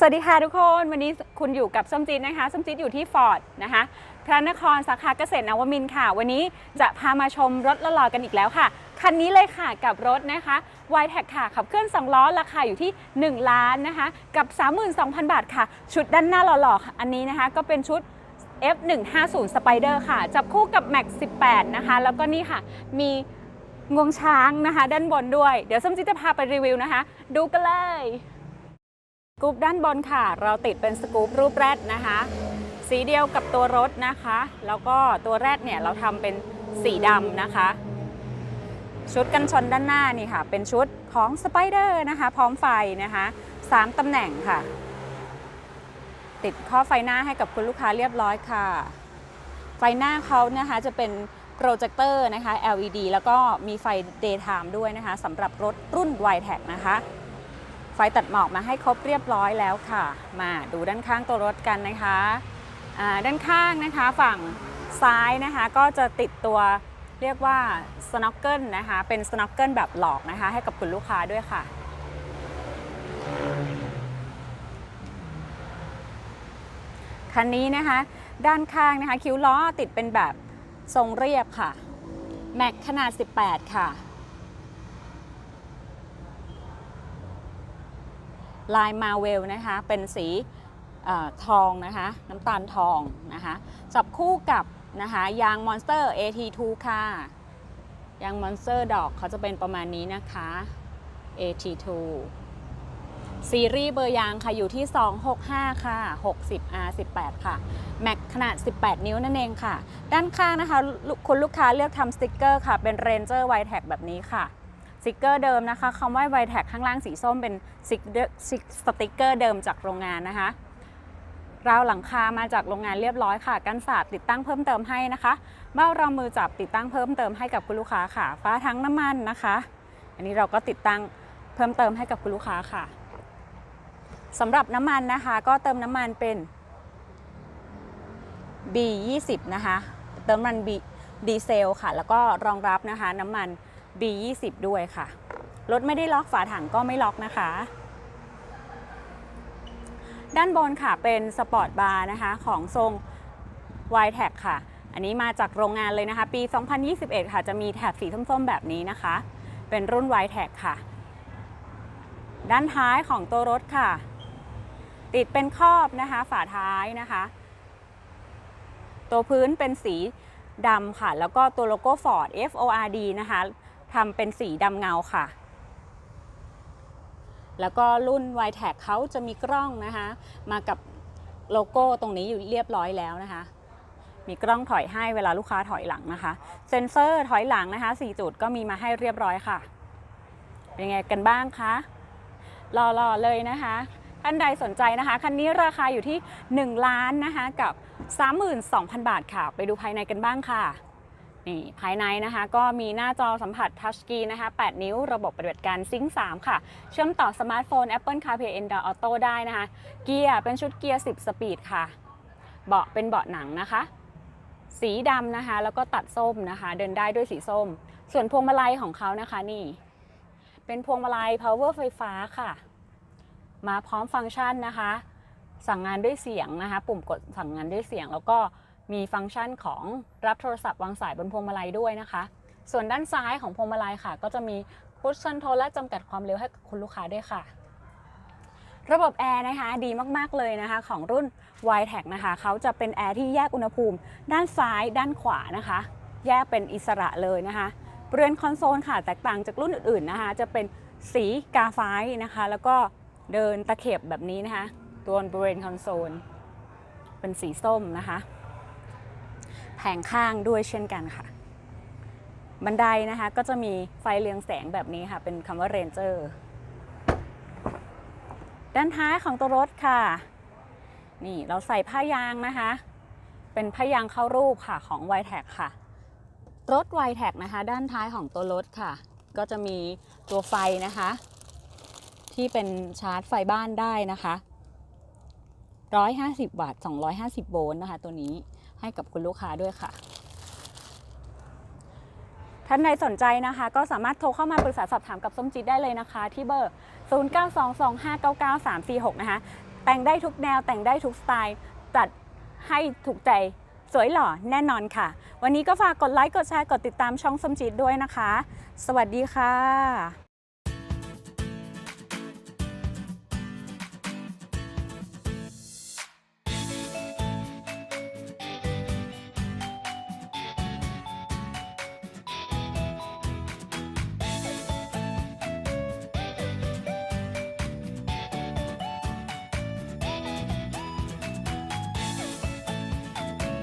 สวัสดีค่ะทุกคน วันนี้คุณอยู่กับส้มจีดนะคะส้มจีดอยู่ที่ฟอร์ดนะคะพระนครสาขาเกษตรนวมินทร์ค่ะ วันนี้จะพามาชมรถละลอกันอีกแล้วค่ะ คันนี้เลยค่ะกับรถนะคะ y t e c ค่ะ ขับเคลื่อน 2 ล้อ ราคาอยู่ที่ 1 ล้านนะคะ กับ 32,000 บาทค่ะ ชุดด้านหน้าหล่อๆอันนี้นะคะ ก็เป็นชุด F150 Spider ค่ะ จับคู่กับ Max 18 นะคะ แล้วก็นี่ค่ะมีงวงช้างนะคะ ด้านบนด้วย เดี๋ยวส้มจีดจะพาไปรีวิวนะคะ ดูกันเลย สกูปด้านบนค่ะ เราติดเป็นสกูปรูปแรดนะคะ สีเดียวกับตัวรถนะคะ แล้วก็ตัวแรดเนี่ยเราทำเป็นสีดำนะคะ ชุดกันชนด้านหน้านี่ค่ะ เป็นชุดของสไปเดอร์นะคะ พร้อมไฟนะคะสามตำแหน่งค่ะ ติดข้อไฟหน้าให้กับคุณลูกค้าเรียบร้อยค่ะ ไฟหน้าเขานะคะจะเป็นโปรเจคเตอร์นะคะ LED แล้วก็มีไฟ daytime ด้วยนะคะสำหรับรถรุ่น y t e c นะคะ ไฟตัดหมอกมาให้ครบเรียบร้อยแล้วค่ะ มาดูด้านข้างตัวรถกันนะคะอ่าด้านข้างนะคะฝั่งซ้ายนะคะก็จะติดตัวเรียกว่าสโน k เกิลนะคะเป็นสโน k เกิลแบบหลอกนะคะให้กับคุณลูกค้าด้วยค่ะ คันนี้นะคะด้านข้างนะคะคิ้วล้อติดเป็นแบบทรงเรียบค่ะ แม็กขนาด 18 ค่ะ ลายมาเวลนะคะ เป็นสีอทองนะคะ น้ำตาลทองนะคะ จับคู่กับนะคะยางมอนสเตอร์ AT2 ค่ะ ยางมอนสเตอร์ดอกเขาจะเป็นประมาณนี้นะคะ AT2 ซีรีส์เบอร์ยางค่ะอยู่ที่ 265 ค่ะ 60R18 ค่ะ แม็กขนาด 18 นิ้วนั่นเองค่ะ ด้านข้างนะคะ คุณลูกค้าเลือกทำสติกเกอร์ค่ะ เป็น Ranger w i t e c แบบนี้ค่ะ สติกเกอร์เดิมนะคะคำว่า v i t e c ข้างล่างสีส้มเป็นสติกเกอร์สติกเกอร์เดิมจากโรงงานนะคะราวหลังคามาจากโรงงานเรียบร้อยค่ะ กันศาสตร์ติดตั้งเพิ่มเติมให้นะคะเบ้ารองมือจับติดตั้งเพิ่มเติมให้กับคุณลูกค้าค่ะ ฟ้าทั้งน้ำมันนะคะ อันนี้เราก็ติดตั้งเพิ่มเติมให้กับคุณลูกค้าค่ะสำหรับน้ำมันนะคะ ก็เติมน้ำมันเป็น B20 นะคะ เติมน้ำมัน B ดีเซลค่ะ แล้วก็รองรับนะคะ น้ำมัน B20 ด้วยค่ะ รถไม่ได้ล็อกฝาถังก็ไม่ล็อกนะคะ ด้านบนค่ะเป็นสปอร์ตบาร์นะคะของทรง y t e c ค่ะ อันนี้มาจากโรงงานเลยนะคะ ปี 2021 ค่ะ จะมีแถบสีส้มๆแบบนี้นะคะ เป็นรุ่น y t e c ค่ะ ด้านท้ายของตัวรถค่ะ ติดเป็นครอบนะคะ ฝาท้ายนะคะ ตัวพื้นเป็นสีดำค่ะ แล้วก็ตัวโลโก้ Ford F O R D นะคะ ทำเป็นสีดำเงาค่ะ แล้วก็รุ่น y t e c เขาจะมีกล้องนะคะ มากับโลโก้ตรงนี้อยู่เรียบร้อยแล้วนะคะ มีกล้องถอยให้เวลาลูกค้าถอยหลังนะคะ เซ็นเซอร์ถอยหลังนะคะ 4 จุดก็มีมาให้เรียบร้อยค่ะ เป็นไงกันบ้างคะรอๆเลยนะคะท่านใดสนใจนะคะ คันนี้ราคาอยู่ที่ 1 ล้านนะคะกับ 32,000 บาทค่ะ ไปดูภายในกันบ้างค่ะ นี่ภายในนะคะก็มีหน้าจอสัมผัสทัชสกรีนนะคะ 8 นิ้วระบบปฏิบัติการซิงค์3ค่ะ เชื่อมต่อสมาร์ทโฟน Apple CarPlay Android Auto ได้นะคะ เกียร์เป็นชุดเกียร์ 10 สปีดค่ะ เบาะเป็นเบาะหนังนะคะ สีดำนะคะ แล้วก็ตัดส้มนะคะ เดินได้ด้วยสีส้ม ส่วนพวงมาลัยของเขานะคะนี่ เป็นพวงมาลัย power ไฟฟ้าค่ะ มาพร้อมฟังก์ชันนะคะ สั่งงานด้วยเสียงนะคะ ปุ่มกดสั่งงานด้วยเสียงแล้วก็ มีฟังก์ชันของรับโทรศัพท์วางสายบนพวงมาลัยด้วยนะคะ ส่วนด้านซ้ายของพวงมาลัยค่ะ ก็จะมีพุชคอนโทรและจำกัดความเร็วให้กับคุณลูกค้าด้วยค่ะ ระบบแอร์นะคะดีมากๆเลยนะคะ ของรุ่น y t e c นะคะเขาจะเป็นแอร์ที่แยกอุณหภูมิ ด้านซ้ายด้านขวานะคะ แยกเป็นอิสระเลยนะคะบริเวณคอนโซลค่ะแตกต่างจากรุ่นอื่นๆนะคะ จะเป็นสีกาไฟนะคะ แล้วก็เดินตะเข็บแบบนี้นะคะ ตัวบริเวณคอนโซล เป็นสีส้มนะคะ แผงข้างด้วยเช่นกันค่ะ บันไดนะคะ ก็จะมีไฟเรืองแสงแบบนี้ค่ะ เป็นคำว่า Ranger ด้านท้ายของตัวรถค่ะ นี่เราใส่ผ้ายางนะคะ เป็นผ้ายางเข้ารูปค่ะของ y t e c ค่ะ รถ y t e c นะคะ ด้านท้ายของตัวรถค่ะ ก็จะมีตัวไฟนะคะ ที่เป็นชาร์จไฟบ้านได้นะคะ 150 วัตต์ 250 โวลต์นะคะตัวนี้ ให้กับคุณลูกค้าด้วยค่ะ ท่านใดสนใจนะคะ ก็สามารถโทรเข้ามาปรึกษาสอบถามกับส้มจิตได้เลยนะคะ ที่เบอร์ 0922599346 นะคะ แต่งได้ทุกแนวแต่งได้ทุกสไตล์ตัดให้ถูกใจสวยหล่อแน่นอนค่ะ วันนี้ก็ฝากกดไลค์ กดแชร์ กดติดตามช่องสมจิตด้วยนะคะ สวัสดีค่ะ